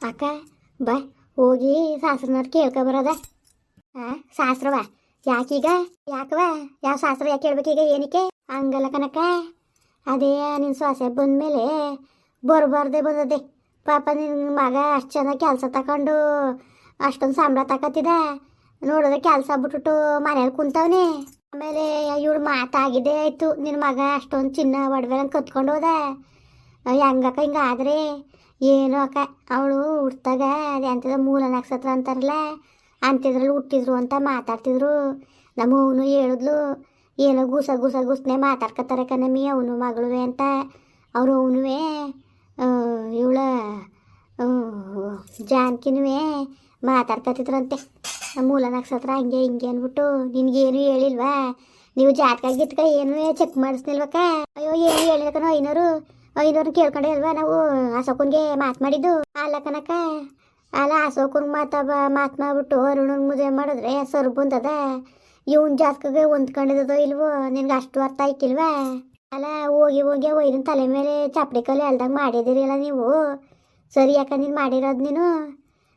ಅಕ್ಕ ಬಾ, ಹೋಗಿ ಶಾಸ್ತ್ರನವ್ರು ಕೇಳ್ಕೊ ಬರೋದ. ಹಾಂ ಶಾಸ್ತ್ರವ ಯಾಕೀಗ ಯಾಕವ ಯಾವ ಶಾಸ್ತ್ರ ಯಾಕೆ ಹೇಳ್ಬೇಕೀಗ ಏನಕ್ಕೆ ಹಂಗಲ್ಲ ಕನಕ ಅದೇ ನಿನ್ನ ಸೊಸೆ ಬಂದಮೇಲೆ ಬರಬಾರ್ದೆ ಬಂದದೆ. ಪಾಪ ನಿನ್ನ ಮಗ ಅಷ್ಟು ಚೆನ್ನಾಗಿ ಕೆಲಸ ತಗೊಂಡು ಅಷ್ಟೊಂದು ಸಂಬಳ ತಕತ್ತಿದ. ನೋಡಿದ್ರೆ ಕೆಲಸ ಬಿಟ್ಬಿಟ್ಟು ಮನೇಲಿ ಕುಂತವನೆ. ಆಮೇಲೆ ಇವಳು ಮಾತಾಗಿದೆ ಆಯ್ತು. ನಿನ್ನ ಮಗ ಅಷ್ಟೊಂದು ಚಿನ್ನ ಒಡವೆ ಕತ್ಕೊಂಡು ಹೋದ. ಹೆಂಗಕ್ಕ ಹಿಂಗಾದ್ರೆ. ಏನು ಅಕ್ಕ, ಅವಳು ಹುಟ್ಟಾಗ ಅದೆಂಥದ ಮೂಲ ನಕ್ಷತ್ರ ಅಂತಾರಲ್ಲ, ಅಂತಿದ್ರಲ್ಲಿ ಹುಟ್ಟಿದ್ರು ಅಂತ ಮಾತಾಡ್ತಿದ್ರು. ನಮ್ಮ ಅವನು ಹೇಳಿದ್ಲು, ಏನೋ ಗುಸ ಗುಸ ಗುಸ್ನೆ ಮಾತಾಡ್ಕೊತಾರೆ ಕಣಮ್ಮಿ ಅವನು ಮಗಳುವೆ ಅಂತ. ಅವರು ಅವನುವೆ ಇವಳ ಜಾನ್ಕಿನುವೆ ಮಾತಾಡ್ಕೊತಿದ್ರಂತೆ ಮೂಲ ನಕ್ಷತ್ರ ಹಂಗೆ ಹಿಂಗೆ ಅಂದ್ಬಿಟ್ಟು, ನಿನಗೇನು ಹೇಳಿಲ್ವಾ? ನೀವು ಜಾತಕ ಗಿತ್ಕ ಏನು ಚೆಕ್ ಮಾಡಿಸ್ನಿಲ್ವಕ್ಕ ಅಯ್ಯೋ, ಏನು ಹೇಳಿದಕ್ಕನೋ ಐನೂರು. ಐನೂರು ಕೇಳ್ಕೊಂಡೆ ಅಲ್ವಾ ನಾವು? ಅಶೋಕನ್ಗೆ ಮಾತು ಮಾಡಿದ್ದು. ಅಲ್ಲ ಕನಕ ಅಲ್ಲ ಅಶೋಕನ್ ಮಾತಾ ಮಾತು ಮಾಡ್ಬಿಟ್ಟು ಅರುಣನ್ ಮದುವೆ ಮಾಡಿದ್ರೆ ಸರ್ ಬಂದದ? ಇವನ್ ಜಾತಕಗೆ ಹೊಂದ್ಕೊಂಡಿದ್ದದೋ ಇಲ್ವೋ? ನಿನ್ಗೆ ಅಷ್ಟು ಅರ್ಥ ಆಯ್ಕಿಲ್ವಾ? ಅಲ್ಲ, ಹೋಗಿ ಹೋಗಿ ಒಯ್ದಿನ ತಲೆ ಮೇಲೆ ಚಪ್ಪಡಿ ಕಲ್ಲು ಎಲ್ದಾಗ ಮಾಡಿದಿರಿ ಅಲ್ಲ ನೀವು? ಸರಿ ಯಾಕ ನೀನು ಮಾಡಿರೋದು ನೀನು.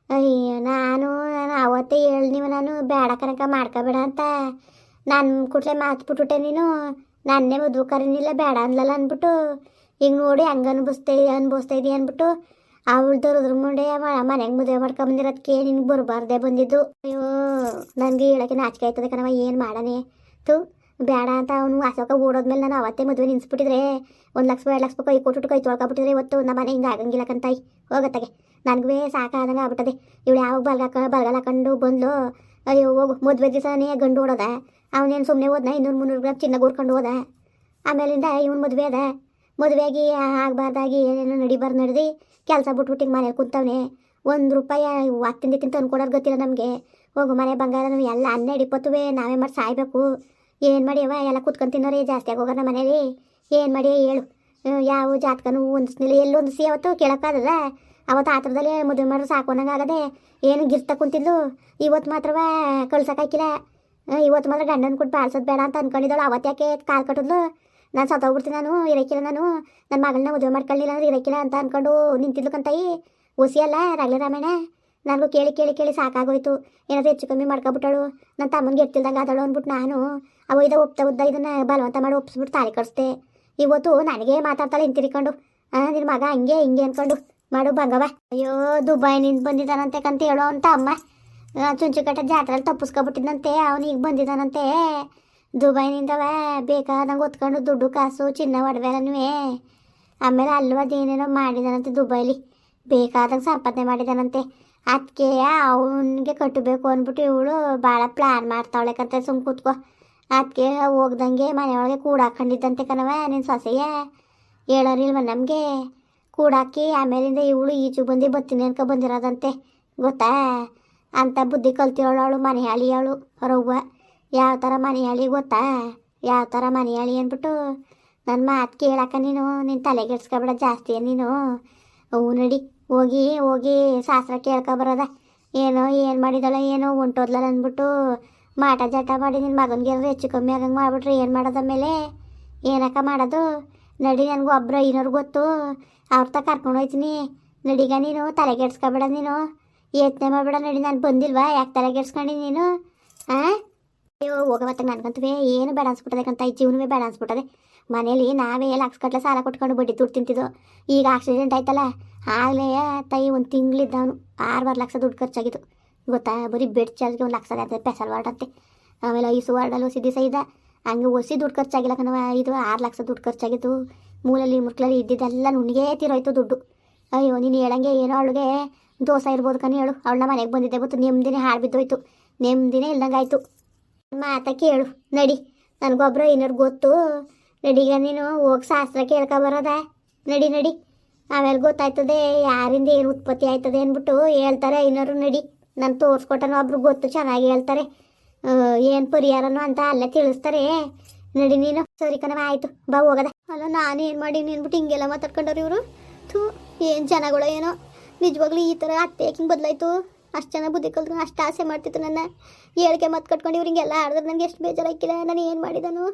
ಅಯ್ಯೋ, ನಾನು ನಾನು ಅವತ್ತೇ ಹೇಳಿ ನೀವು ನಾನು, ಬೇಡ ಕನಕ ಮಾಡ್ಕೋಬೇಡ ಅಂತ. ನಾನು ಕೂಡಲೇ ಮಾತು ಬಿಟ್ಬಿಟ್ಟೆ ನೀನು. ನನ್ನೇ ಮದುವೆ ಕರೀನಿಲ್ಲ, ಬೇಡ ಅಂದ್ಲಲ್ಲ ಅಂದ್ಬಿಟ್ಟು. ಈಗ ನೋಡಿ ಹಂಗೆ ಅನ್ಭವಿಸ್ತಾ ಅನ್ಭವಿಸ್ತಾ ಇದೀಯ ಅಂದ್ಬಿಟ್ಟು ಅವಳು ಅದ್ರ ಮುಂಡೆ ಮನೆಗೆ ಮದುವೆ ಮಾಡ್ಕೊಂಬಂದಿರೋದಕ್ಕೆ ನಿನ್ಗೆ ಬರಬಾರ್ದೆ ಬಂದಿದ್ದು. ಅಯ್ಯೋ ನನಗೆ ಹೇಳೋಕ್ಕೆ ನಾಚಿಕೆ ಆಯ್ತದೆ ಕಣವ ಏನು ಮಾಡನೆ ತು ಬೇಡ ಅಂತ ಅವನು ಅಶೋಕ ಓಡೋದ್ಮೇಲೆ ನಾನು ಅವತ್ತೇ ಮದುವೆ ನಿನ್ಸ್ಬಿಟ್ಟಿದ್ರೆ, ಒಂದು ಲಕ್ಷ ಎರಡು ಲಕ್ಷ ಕೈ ಕೊಟ್ಟು ಕೈ ತೊಳ್ಕೊಬಿಟ್ಟಿದ್ರೆ ಇವತ್ತು ನಮ್ಮ ಮನೆ ಹಿಂಗೆ ಆಗಂಗಿಲ್ಲ ಕಂತಾಯಿ. ಹೋಗತ್ತಾಗೆ. ನನಗೂ ಸಾಕಾದಂಗೆ ಆಗ್ಬಿಟ್ಟದೆ. ಇವಳು ಯಾವಾಗ ಬಲ್ಗಾಕ ಬಲ್ಗಾಲ ಕಂಡು ಬಂದ್ಲು. ಅಯ್ಯೋ, ಹೋಗು, ಮದುವೆ ದಿವಸನೇ ಗಂಡು ಓಡೋದ. ಅವನೇನು ಸುಮ್ಮನೆ ಹೋದ್ನ ಇನ್ನೂರು ಮುನ್ನೂರು ಗ್ರಾಮ್ ಚಿನ್ನ ಗೂರ್ಕೊಂಡು ಹೋದ. ಆಮೇಲಿಂದ ಇವನು ಮದುವೆ ಅದ. ಮದುವೆಯಾಗಿ ಆಗಬಾರ್ದಾಗಿ ಏನೇನೋ ನಡಿಬಾರ್ದು ನಡೆದು ಕೆಲಸ ಬಿಟ್ಬಿಟ್ಟು ಹಿಂಗೆ ಮನೇಲಿ ಕುಂತವನೆ. ಒಂದು ರೂಪಾಯಿ ಹತ್ತಿಂದ ತಿಂತ ತಂದ್ಕೊಡೋರು ಗೊತ್ತಿಲ್ಲ ನಮಗೆ. ಹೋಗು ಮನೆ ಬಂಗಾರ ನಾವು ಎಲ್ಲ ಹನ್ನೆರಡು ಇಪ್ಪತ್ತುವೆ ನಾವೇ ಮಾಡಿ ಸಾಯ್ಬೇಕು. ಏನು ಮಾಡಿಯವ ಎಲ್ಲ ಕುತ್ಕೊಂಡು ತಿನ್ನೋರೇ ಜಾಸ್ತಿ ಆಗೋಗ ನಮ್ಮ ಮನೇಲಿ. ಏನು ಮಾಡಿ ಹೇಳು. ಯಾವ ಜಾತಕನೂ ಹೊಂದಿಸ್ನಿಲ್ಲ ಎಲ್ಲಿ ಹೊಂದಿಸಿ ಅವತ್ತು ಕೇಳೋಕ್ಕಾಗಲ್ಲ ಅವತ್ತು ಆ ಥರದಲ್ಲಿ ಮದುವೆ ಮಾಡ್ರೆ ಸಾಕೋನಂಗೆ ಏನು ಗಿರ್ತ ಕುಂತಿದ್ಲು. ಇವತ್ತು ಮಾತ್ರವ ಕಳ್ಸೋಕ್ಕಾಕಿಲ್ಲ ಇವತ್ತು ಮಾತ್ರ ಗಂಡನ ಕೊಟ್ಟು ಬಾಳ್ಸೋದು ಬೇಡ ಅಂತ ಅನ್ಕೊಂಡಿದ್ದಳು. ಅವತ್ತು ಯಾಕೆ ಕಾಲು ಕಟ್ಟಿದ್ಲು? ನಾನು ಸತ್ತೋಗ್ಬಿಡ್ತೀನಿ ನಾನು ಇರಕ್ಕಿಲ್ಲ ನಾನು ನನ್ನ ಮಗಳನ್ನ ಮದುವೆ ಮಾಡ್ಕೊಳ್ಳಿಲ್ಲ ಅಂದ್ರೆ ಇರಕ್ಕಿಲ್ಲ ಅಂತ ಕಂತಾಯಿ. ಒಸಿ ಅಲ್ಲ ರಾಗಲಿ ರಾಮಣ್ಣ ನನಗೂ ಕೇಳಿ ಕೇಳಿ ಕೇಳಿ ಸಾಕಾಗೋಯ್ತು. ಏನಾದ್ರು ಹೆಚ್ಚು ಕಮ್ಮಿ ಮಾಡ್ಕೊಬಿಟ್ಟಳು. ನನ್ನ ತಮ್ಮನಿಗೆ ಎತ್ತಿಲ್ದಂಗೆ ಆದಳು ಅಂದ್ಬಿಟ್ಟು ನಾನು. ಅವ ಇದ ಒಪ್ತಾ ಉದ್ದ ಇದನ್ನ ಬಲವಂತ ಮಾಡಿ ಒಪ್ಸ್ಬಿಟ್ಟು ತಾಳಿ ಕಡಿಸ್ತೆ ಇವತ್ತು ನನಗೆ ಮಾತಾಡ್ತಾಳೆ ಹಿಂತಿರ್ಕೊಂಡು ಆ ನಿನ್ನ ಮಗ ಹಂಗೆ ಹಿಂಗೆ ಅಂದ್ಕೊಂಡು ಮಾಡು ಬಂಗವ ಅಯ್ಯೋ, ದುಬೈನಿಂದ ಬಂದಿದ್ದಾನಂತೆ ಕಂತ ಹೇಳೋ ಅಂತ ಅಮ್ಮ. ಚುಂಚುಕಟ್ಟ ಜಾತ್ರೆಯಲ್ಲಿ ತಪ್ಪಿಸ್ಕೊಬಿಟ್ಟಿದ್ದಂತೆ ಈಗ ಬಂದಿದ್ದಾನಂತೆ ದುಬೈನಿಂದವ ಬೇಕಾದಂಗೆ ಹೊತ್ಕೊಂಡು ದುಡ್ಡು ಕಾಸು, ಚಿನ್ನ ಒಡವೆಲ್ಲನೂ ಆಮೇಲೆ ಅಲ್ಲೂ ಅದೇನೇನೋ ಮಾಡಿದಾನಂತೆ ದುಬೈಲಿ. ಬೇಕಾದಂಗೆ ಸಂಪಾದನೆ ಮಾಡಿದಾನಂತೆ. ಅದಕ್ಕೆ ಅವನಿಗೆ ಕಟ್ಟಬೇಕು ಅಂದ್ಬಿಟ್ಟು ಇವಳು ಭಾಳ ಪ್ಲ್ಯಾನ್ ಮಾಡ್ತಾವಳೆ ಕಂತೆ ಸುಮ್ ಕೂತ್ಕೋ. ಅದಕ್ಕೆ ಹೋಗ್ದಂಗೆ ಮನೆಯೊಳಗೆ ಕೂಡಾಕೊಂಡಿದ್ದಂತೆ ಕಣವ ನಿನ್ನ ಸೊಸೆಯ. ಹೇಳೋರಿಲ್ವ ನಮಗೆ? ಕೂಡಾಕಿ ಆಮೇಲಿಂದ ಇವಳು ಈಜು ಬಂದು ಬತ್ತೀನಿ ಅನ್ಕೊ ಬಂದಿರೋದಂತೆ. ಗೊತ್ತಾ? ಅಂತ ಬುದ್ಧಿ ಕಲ್ತಿರೋಳು ಅವಳು ಮನೆಯಾಳಿಯವಳು ರವ್ವ. ಯಾವ ಥರ ಮನೆಯಾಳಿ ಗೊತ್ತಾ? ಯಾವ ಥರ ಮನೆಯಾಳಿ ಅಂದ್ಬಿಟ್ಟು ನನ್ನ ಮಾತು ಕೇಳಕ್ಕ ನೀನು ನಿನ್ನ ತಲೆಗೆಡ್ಸ್ಕೊಬೇಡ ಜಾಸ್ತಿ ನೀನು? ಅವು ನಡಿ, ಹೋಗಿ ಹೋಗಿ, ಶಾಸ್ತ್ರ ಕೇಳ್ಕೊಬರೋದ ಏನೋ, ಏನು ಮಾಡಿದಳ, ಏನೋ ಹೊಂಟೋದ್ಲಲ್ಲ ಅಂದ್ಬಿಟ್ಟು ಮಾಟ ಜಟ ಮಾಡಿ ನಿನ್ನ ಮಗನಿಗೆ ಹೆಚ್ಚು ಕಮ್ಮಿ ಆಗಂಗೆ ಮಾಡ್ಬಿಟ್ರೆ ಏನು ಮಾಡೋದ ಮೇಲೆ ಏನಕ್ಕ ಮಾಡೋದು? ನಡಿ, ನನಗೂ ಒಬ್ಬರು ಐನೂರು ಗೊತ್ತು. ಅವ್ರ ತ ಕರ್ಕೊಂಡು ಹೋಯ್ತೀನಿ. ನಡಿಗ ನೀನು ತಲೆಗೆಡ್ಸ್ಕೊಬೇಡ ನೀನು. ಯತ್ನೆ ಮಾಡಬೇಡ ನಡಿ, ನಾನು ಬಂದಿಲ್ವಾ? ಯಾಕೆ ತಲೆಗೆಡ್ಸ್ಕೊಂಡು ನೀನು? ಹಾಂ ಅಯ್ಯೋ ಹೋಗವತ್ತ ನನ್ಗಂತವೇ ಏನು ಬೇಡ ಅನ್ಸ್ಬಿಟ್ಟದೆ ಅಂತ ಈ ಜೀವನವೇ ಬೇಡ ಅನ್ಸ್ಬಿಟ್ಟದೆ. ಮನೇಲಿ ನಾವೇ ಲಕ್ಷ ಕಟ್ಲೆ ಸಾಲ ಕೊಟ್ಕೊಂಡು ಬಡ್ಡಿ ದುಡ್ಡು ತಿಂತಿದ್ದು ಈಗ ಆಕ್ಸಿಡೆಂಟ್ ಆಯ್ತಲ್ಲ, ಆಗಲೇ ತಾಯಿ ಒಂದು ತಿಂಗಳಿದ್ದವನು ಆರು ಲಕ್ಷ ದುಡ್ಡು ಖರ್ಚಾಗಿತ್ತು. ಗೊತ್ತಾ, ಬರೀ ಬೆಡ್ ಚಾರ್ಜ್ಗೆ ಒಂದು ಲಕ್ಷ ಅದೇ ಪೆಸಲ್ ವಾರ್ಡ್ ಅಂತೆ. ಆಮೇಲೆ ಐಸು ವಾರ್ಡಲ್ಲಿ ಹೊಸಿ ದಿವಸ ಹಂಗೆ ಒಸಿ ದುಡ್ಡು ಖರ್ಚಾಗಿಲ್ಲ ಕಣವ ಇದು ಆರು ಲಕ್ಷ ದುಡ್ಡು ಖರ್ಚಾಗಿತ್ತು. ಮೂಲಲ್ಲಿ ಮುರ್ಕಲಲ್ಲಿ ಇದ್ದಿದ್ದೆಲ್ಲ ನುಣ್ಣಿಗೆ ತಿರೋಯ್ತು ದುಡ್ಡು. ಅಯ್ಯೋ, ನೀನು ಹೇಳಂಗೆ ಏನೋ ಅವಳಿಗೆ ದೋಸೆ ಇರ್ಬೋದು ಕಣಿ ಹೇಳು. ಅವಳನ್ನ ಮನೆಗೆ ಬಂದಿದ್ದೆ ಗೊತ್ತು ನೆಮ್ಮದಿನೇ ಹಾಡು ಬಿದ್ದೋಯ್ತು. ನೆಮ್ಮದಿನೇ ಇಲ್ದಂಗೆ ಆಯಿತು ಮಾತ ಕೇಳು, ನಡಿ. ನನಗೊಬ್ರು ಏನಾರು ಗೊತ್ತು. ನಡಿಗ ನೀನು ಹೋಗಿ ಶಾಸ್ತ್ರ ಕೇಳ್ಕೊ ಬರೋದ. ನಡಿ ನಡಿ. ಆಮೇಲೆ ಗೊತ್ತಾಯ್ತದೆ, ಯಾರಿಂದ ಏನು ಉತ್ಪತ್ತಿ ಆಯ್ತದೆ ಅಂದ್ಬಿಟ್ಟು ಹೇಳ್ತಾರೆ ಏನಾರು ನಡಿ. ನಾನು ತೋರಿಸ್ಕೊಟ್ಟನು ಒಬ್ರು ಗೊತ್ತು, ಚೆನ್ನಾಗಿ ಹೇಳ್ತಾರೆ. ಏನು ಪರಿಹಾರನೋ ಅಂತ ಅಲ್ಲೇ ತಿಳಿಸ್ತಾರೆ. ನಡಿ ನೀನು. ಸರಿ ಕಣವ ಆಯಿತು. ಬಾ, ಹೋಗದ. ಅಲ್ಲ, ನಾನು ಏನು ಮಾಡಿ ಅಂದ್ಬಿಟ್ಟು ಹಿಂಗೆಲ್ಲ ಮಾತಾಡ್ಕೊಂಡವ್ರು ಇವರು? ಥೂ, ಏನು ಜನಗಳು ಏನೋ. ನಿಜವಾಗ್ಲೂ ಈ ಥರ ಅತ್ತೆ ಯಾಕೆ ಹಿಂಗೆ ಬದಲಾಯ್ತು. ಅಷ್ಟು ಜನ ಬುದ್ಧಿ ಕಲ್ತ್ರು, ಅಷ್ಟು ಆಸೆ ಮಾಡ್ತಿತ್ತು ನನ್ನ. ಹೇಳಿಕೆ ಮತ್ತೆ ಕಟ್ಕೊಂಡು ಇವ್ರಿಂಗೆಲ್ಲ ಆಡಿದ್ರೆ ನನಗೆ ಎಷ್ಟು ಬೇಜಾರಾಗಿಲ್ಲ ನಾನು ಏನು ಮಾಡಿದನು?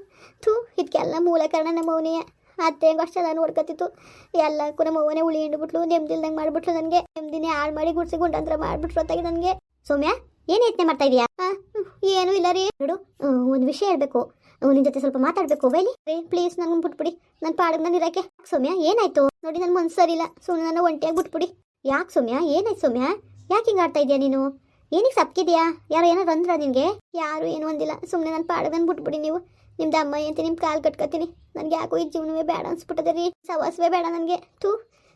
ಥೂ ಇದಕ್ಕೆಲ್ಲ ಮೂಲ ಕಾರಣ ನಮ್ಮ ಅವನೇ. ಅತ್ತೆ ಹೆಂಗೆ ಅಷ್ಟೆಲ್ಲ ನೋಡ್ಕೊತಿತ್ತು. ಎಲ್ಲಕ್ಕೂ ನಮ್ಮ ಅವ್ವನೇ ಉಳಿ ಹಿಂಡ್ಬಿಟ್ಲು ನೆಮ್ಮದಿಲ್ದಂಗೆ ಮಾಡಿಬಿಟ್ಲು ನನಗೆ. ನೆಮ್ಮದಿನೇ ಹಾಳು ಮಾಡಿ ಗುಡ್ಸಿ ಗುಂಡಂತ್ರ ಮಾಡಿಬಿಟ್ರು ಹೊತ್ತಾಗಿ ನನಗೆ. ಸೌಮ್ಯ, ಏನು ಯತ್ನೆ ಮಾಡ್ತಾ ಇದೀಯಾ? ಏನೂ ಇಲ್ಲ ರೀ. ನೋಡು ಒಂದು ವಿಷಯ ಹೇಳ್ಬೇಕು. ನಿನ್ನ ಜೊತೆ ಸ್ವಲ್ಪ ಮಾತಾಡಬೇಕು ಬೈಲಿ ರೀ ಪ್ಲೀಸ್ ನನಗೆ ಬಿಟ್ಬಿಡಿ. ನನ್ನ ಪಾಡಿಗೆ ನಾನು ಇರೋಕೆ. ಸೌಮ್ಯ, ಏನಾಯ್ತು? ನೋಡಿ ನನ್ನ ಮನ್ಸು ಸರಿಯಿಲ್ಲ ಸುಮ್ಮನೆ ನನ್ನ ಒಂಟಿಯಾಗಿ ಬಿಟ್ಬಿಡಿ. ಯಾಕೆ ಸೌಮ್ಯ, ಏನಾಯ್ತು ಸೌಮ್ಯ? ಯಾಕೆ ಹಿಂಗೆ ಆಡ್ತಾ ಇದೀಯಾ ನೀನು? ಏನಿಗೆ ಸಪ್ಕಿದ್ಯಾ? ಯಾರು ಏನಾರು ಅಂದ್ರ ನಿನಗೆ? ಯಾರು ಏನು ಅಂದಿಲ್ಲ. ಸುಮ್ಮನೆ ನನ್ನ ಪಾಡದನ್ ನಾನು ಬಿಟ್ಬಿಡಿ ನೀವು. ನಿಮ್ದು ಅಮ್ಮ ಅಂತ ನಿಮ್ಮ ಕಾಲು ಕಟ್ಕೊತೀನಿ. ನನಗೆ ಯಾಕೋ ಈ ಜೀವನವೇ ಬೇಡ ಅನ್ಸ್ಬಿಟ್ಟದೆ ರೀ. ಸವಾಸವೇ ಬೇಡ ನನಗೆ. ತೂ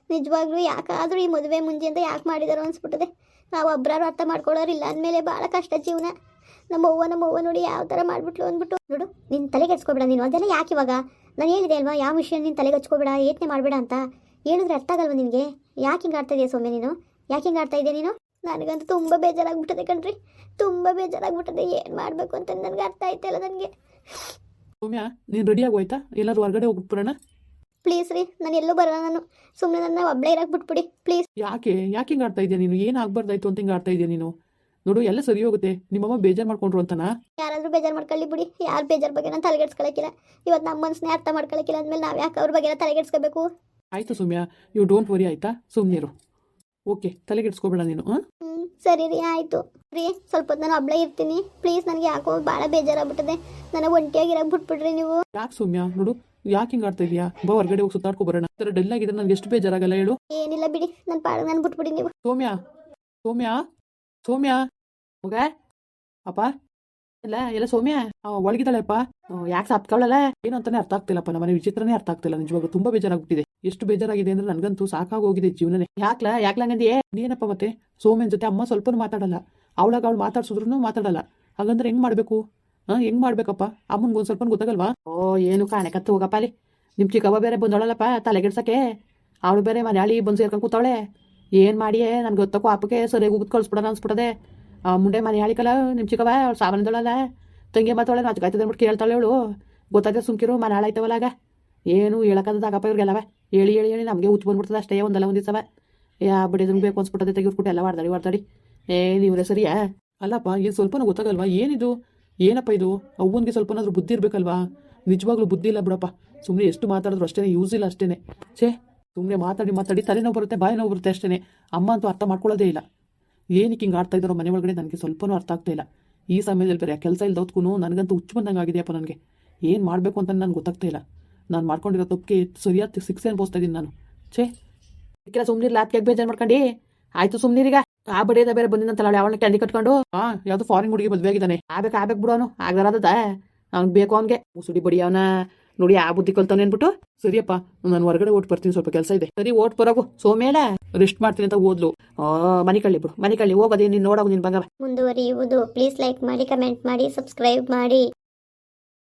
ನಿಜವಾಗ್ಲೂ ಯಾಕಾದರೂ ಈ ಮದುವೆ ಮುಂಜಿ ಅಂತ ಯಾಕೆ ಮಾಡಿದಾರೋ ಅನ್ಸ್ಬಿಟ್ಟದೆ. ನಾವು ಒಬ್ಬರಾರು ಅರ್ಥ ಮಾಡ್ಕೊಳ್ಳೋರಿಲ್ಲ ಅಂದಮೇಲೆ ಭಾಳ ಕಷ್ಟ ಜೀವನ. ನಮ್ಮ ಅವ್ವ ನಮ್ಮ ಅವ್ವ ನೋಡಿ ಯಾವ ಥರ ಮಾಡ್ಬಿಟ್ಲು ಅಂದ್ಬಿಟ್ಟು. ನೋಡು ನಿನ್ನ ತಲೆಗೆ ಹಚ್ಕೊಬೇಡ ನೀನು. ಅದೆಲ್ಲ ಯಾಕೆ ಇವಾಗ? ನಾನು ಹೇಳಿದೆ ಅಲ್ವಾ, ಯಾವ ವಿಷಯ ನಿನ್ನ ತಲೆಗೆ ಹಚ್ಕೊಬೇಡ ಏತನೆ ಮಾಡಬೇಡ ಅಂತ. ಹೇಳಿದ್ರೆ ಅರ್ಥ ಆಗಲ್ವ ನಿನಗೆ? ಯಾಕೆ ಹಿಂಗೆ ಆಡ್ತಾ ಇದೆಯಾ ಸೌಮ್ಯ ನೀನು? ಯಾಕೆ ಹಿಂಗೆ ಆಡ್ತಾ ಇದೆಯಾ ನೀನು? ನನಗಂತೂ ತುಂಬ ಬೇಜಾರಾಗ್ಬಿಟ್ಟದೆ ಕಣ್ರಿ. ತುಂಬ ಬೇಜಾರಾಗ್ಬಿಟ್ಟದೆ. ಏನು ಮಾಡಬೇಕು ಅಂತ ನನಗೆ ಅರ್ಥ ಆಯ್ತಲ್ಲ ನನಗೆ. ಸೌಮ್ಯ ನೀನು ರೆಡಿ ಆಗೋಯ್ತಾ? ಎಲ್ಲರೂ ಹೊರಗಡೆ ಹೋಗ್ಬಿಟ್ಬಿಡೋಣ ಪ್ಲೀಸ್ ರೀ ನಾನು ಎಲ್ಲೂ ಬರೋಣ ನಾನು. ಸುಮ್ಮನೆ ನನ್ನ ಒಬ್ಬಳೇ ಇರಕ್ಕೆ ಬಿಟ್ಬಿಡಿ ಪ್ಲೀಸ್ ಯಾಕೆ? ಯಾಕೆ ಹಿಂಗೆ ಆಡ್ತಾ ಇದೆಯಾ ನೀನು? ಏನು ಆಗ್ಬಾರ್ದಾಯ್ತು ಅಂತ ಹಿಂಗೆ ಆಡ್ತಾ ಇದೆಯಾ ನೀನು? ನೋಡು ಎಲ್ಲ ಸರಿ ಹೋಗುತ್ತೆ. ನಿಮ್ಮಮ್ಮ ಬೇಜಾರು ಮಾಡ್ಕೊಂಡ್ರು ಅಂತನಾ? ಯಾರಾದರೂ ಬೇಜಾರು ಮಾಡ್ಕೊಳ್ಳಿ ಬಿಡಿ. ಯಾರು ಬೇಜಾರು ಬಗ್ಗೆ ನಾನು ತಲೆಗೆಡ್ಸ್ಕೊಳಕ್ಕಿಲ್ಲ. ಇವತ್ತು ನಮ್ಮ ಮನಸ್ಸನ್ನೇ ಅರ್ಥ ಮಾಡ್ಕೊಳಕ್ಕಿಲ್ಲ ಅಂದಮೇಲೆ ನಾವು ಯಾಕೆ ಅವ್ರ ಬಗ್ಗೆ ತಲೆಗೆಡ್ಸ್ಕೋಬೇಕು? ಆಯಿತು ಸೌಮ್ಯ. ಯು ಡೋಂಟ್ ವರಿ ಆಯಿತಾ? ಸುಮ್ಮನಿರು ಓಕೆ ತಲೆಗೆಡ್ಸ್ಕೊಬೇಡ ನೀನು ಹಾಂ? ಸರಿ ರೀ ಆಯ್ತು. ರೀ ಸ್ವಲ್ಪ ಹೊತ್ತು ನಾನು ಒಬ್ಳೆ ಇರ್ತೀನಿ. ಪ್ಲೀಸ್ ನನಗೆ ಯಾಕೋ ಭಾಳ ಬೇಜಾರಾಗ್ಬಿಟ್ಟಿದೆ. ನನಗೆ ಒಂಟಿಯಾಗಿರಕ್ಕೆ ಬಿಟ್ಬಿಡ್ರಿ ನೀವು. ಯಾಕೆ ಸೌಮ್ಯ? ನೋಡು ಯಾಕೆ ಹಿಂಗ್ ಆಡ್ತಾ ಇದೆಯಾ? ಬಾ ಹೊರಗಡೆ ಹೋಗಿ ಸುತ್ತಾಡ್ಕೊ ಬರೋಣ. ಈ ಥರ ಡಲ್ ಆಗಿದ್ರೆ ನನಗೆ ಎಷ್ಟು ಬೇಜಾರಾಗಲ್ಲ ಹೇಳು. ಏನಿಲ್ಲ ಬಿಡಿ ನನ್ನ ಪಾಡ ನಾನು ಬಿಟ್ಬಿಡಿ ನೀವು. ಸೌಮ್ಯ ಸೌಮ್ಯ ಸೌಮ್ಯ. ಹೋಗ ಅಪ್ಪ. ಇಲ್ಲ ಎಲ್ಲ ಸೌಮ್ಯ? ಅವ ಒಳಗಿದ್ದಾಳೆಪ್ಪ ಯಾಕೆ ಸಾಪ್ಕೊಳ್ಳಲ್ಲ ಏನು ಅಂತಾನೆ ಅರ್ಥ ಆಗ್ತಿಲ್ಲಪ್ಪ ನಮ್ಮನೆ ವಿಚಿತ್ರನೇ ಅರ್ಥ ಆಗ್ತಿಲ್ಲ ನಿಜವಾಗ ತುಂಬಾ ಬೇಜಾರಾಗ್ಬಿಟ್ಟಿದೆ. ಎಷ್ಟು ಬೇಜಾರಾಗಿದೆ ಅಂದ್ರೆ ನನಗಂತೂ ಸಾಕಾಗೋಗಿದೆ ಜೀವನನೇ. ಯಾಕ್ಲ? ಯಾಕ್ಲ ಏನಪ್ಪ ಮತ್ತೆ? ಸೋಮೇನ್ ಜೊತೆ ಅಮ್ಮ ಸ್ವಲ್ಪನೂ ಮಾತಾಡಲ್ಲ. ಅವಳಾಗ ಅವಳು ಮಾತಾಡ್ಸಿದ್ರು ಮಾತಾಡಲ್ಲ. ಹಾಗಂದ್ರೆ ಹೆಂಗ್ ಮಾಡ್ಬೇಕು? ಹಾಂ, ಹೆಂಗ್ ಮಾಡ್ಬೇಕಪ್ಪ? ಅಮ್ಮನ್ಗೆ ಒಂದ್ ಸ್ವಲ್ಪ ಗೊತ್ತಾಗಲ್ವಾ? ಓ, ಏನು ಕಾಣೆ, ಕತ್ತು ಹೋಗಪ್ಪ ಅಲ್ಲಿ. ನಿಮ್ ಚಿಕ್ಕವ್ವ ಬೇರೆ ಬಂದೊಳಲ್ಲಪ್ಪ ತಲೆಗೆಡ್ಸಕ್ಕೆ ಅವಳು ಬೇರೆ ಮನೆಯಾಳಿ ಬಂದು ಸೇರ್ಕೊಂಡು ಕೂತಾವಳೆ. ಏನ್ ಮಾಡಿಯೇ? ನನ್ಗೆ ಗೊತ್ತಕ್ಕೂ ಅಪ್ಪಕ್ಕೆ ಸರಿಯಾಗಿ ಉಗಿದ್ ಕಳ್ಸ್ಬಿಡೋಣ ಅನ್ಸ್ಬಿಡದೆ. ಆ, ಮುಂಡೆ ಮನೆ ಹೇಳಿಕಲ್ಲ ನಿಮ್ ಚಿಕ್ಕವ ಅವ್ಳು ಸಾವನದೊಳಲ್ಲ ತಂಗಿ ಮಾತಾಳೆ ನಾಚಕಾಯ್ತದೆ ಅಂದ್ಬಿಟ್ಟು ಕೇಳ್ತಾಳೆ ಅವಳು. ಗೊತ್ತಾದ್ರೆ ಸುಮ್ಕಿರು ಮನೆ ಹಾಳಾಯ್ತವಲ್ಲ ಏನು ಹೇಳಕ್ಕಾಗಪ್ಪ ಇವ್ರಿಗೆಲ್ಲವ. ಹೇಳಿ ಹೇಳಿ ಹೇಳಿ, ನಮಗೆ ಹುಚ್ಚು ಬಂದ್ಬಿಡ್ತದೆ ಅಷ್ಟೇ, ಒಂದಲ್ಲ ಒಂದು ದಿವಸವ. ಯಾ ಬಿಡಿದ್ರು ಬೇಕು ಅನ್ಸ್ಬಿಟ್ಟದೆ ತೆಗೆದುಬಿಟ್ಟು ಎಲ್ಲ ವಾಡ್ದಾಡಿ ವಾಡ್ದಾಡಿ ಏ ನೀವ್ರೆ ಸರಿಯಾ? ಅಲ್ಲಪ್ಪ, ಏನು ಸ್ವಲ್ಪನೂ ಗೊತ್ತಾಗಲ್ವಾ? ಏನಿದು? ಏನಪ್ಪ ಇದು? ಅವ್ವನಿಗೆ ಸ್ವಲ್ಪನಾದ್ರೂ ಬುದ್ಧಿ ಇರಬೇಕಲ್ವಾ? ನಿಜವಾಗ್ಲೂ ಬುದ್ಧಿ ಇಲ್ಲ ಬಿಡಪ್ಪ. ಸುಮ್ಮನೆ ಎಷ್ಟು ಮಾತಾಡಿದ್ರು ಅಷ್ಟೇ ಯೂಸ್ ಇಲ್ಲ ಅಷ್ಟೇ ಛೇ ಸುಮ್ಮನೆ ಮಾತಾಡಿ ಮಾತಾಡಿ, ತಲೆನೋವು ಬರುತ್ತೆ ಬಾಯಿ ನೋವು ಬರುತ್ತೆ ಅಷ್ಟೇ ಅಮ್ಮ ಅಂತೂ ಅರ್ಥ ಮಾಡ್ಕೊಳ್ಳೋದೇ ಇಲ್ಲ. ಏನಕ್ಕೆ ಹಿಂಗೆ ಆಡ್ತಾ ಇದ್ದಾರೋ ಮನೆ ಒಳಗಡೆ ನನಗೆ ಸ್ವಲ್ಪನೂ ಅರ್ಥ ಆಗ್ತಾ ಇಲ್ಲ. ಈ ಸಮಯದಲ್ಲಿ ಬೇರೆ ಕೆಲಸ ಇಲ್ದೋದ್ಕೂ ನನಗಂತೂ ಹುಚ್ಚು ಬಂದಂಗೆ ಆಗಿದೆಯಪ್ಪ ನನಗೆ. ಏನು ಮಾಡಬೇಕು ಅಂತ ನನಗೆ ಗೊತ್ತಾಗ್ತಾ ಇಲ್ಲ. ನಾನು ಮಾಡ್ಕೊಂಡಿರೋ ತಪ್ಪಿಗೆ ಸರಿಯಾದ ಶಿಕ್ಷೆ ಅನ್ಭವಿಸ್ತಾ ಇದ್ದೀನಿ ನಾನು. ಛೇ. ಇದಕ್ಕೆಲ್ಲ ಸುಮ್ಮನಿರ್ಲ ಅದಕ್ಕೆ ಬೇಜಾರು ಮಾಡ್ಕೊಂಡು. ಆಯ್ತು ಸುಮ್ಮನಿರೀಗ ಆ ಬಡಿಯದ ಬೇರೆ ಬಂದಿದ್ದಂತಲ್ಲ ಅವಳನ್ನ ಕ್ಯಾಂಡಿ ಕಟ್ಕೊಂಡು. ಹಾ ಯಾವ್ದು ಫಾರಿನ್ ಹುಡುಗಿ ಮದುವೆ ಆಗಿದ್ದಾನೆ. ಆಗ್ಬೇಕು ಆಗ್ಬೇಕು ಬಿಡೋನು ಆಗದಾರದ ಅವ್ನಿಗೆ ಬೇಕು ಅವನಿಗೆ. ಮುಸುಡಿ ಬಡಿ ಅವನ. ನೋಡಿ ಆ ಬುದ್ಧಿ ಕಲ್ತಾನೆ ಅನ್ಬಿಟ್ಟು ಸರಿಯಪ್ಪ ನಾನು ಹೊರಗಡೆ ಓಟ್ ಬರ್ತೀನಿ ಸ್ವಲ್ಪ ಕೆಲಸ ಇದೆ. ಸರಿ ಓಟ್ ಬರೋಗು. ಸೋಮೇಲ. ರೆಸ್ಟ್ ಮಾಡ್ತೀನಿ ಅಂತ ಓದ್ಲು. ಆ ಮನೆ ಕಳ್ಳಿ ಬಿಡು. ಮನೆ ಕಳ್ಳಿ ಹೋಗೋದೇ ನೀನು ನೋಡೋಗು ನಿನ್ ಬಂಗವ. ಮುಂದುವರಿಯುವುದು. ಪ್ಲೀಸ್ ಲೈಕ್ ಮಾಡಿ ಕಮೆಂಟ್ ಮಾಡಿ ಸಬ್ಸ್ಕ್ರೈಬ್ ಮಾಡಿ.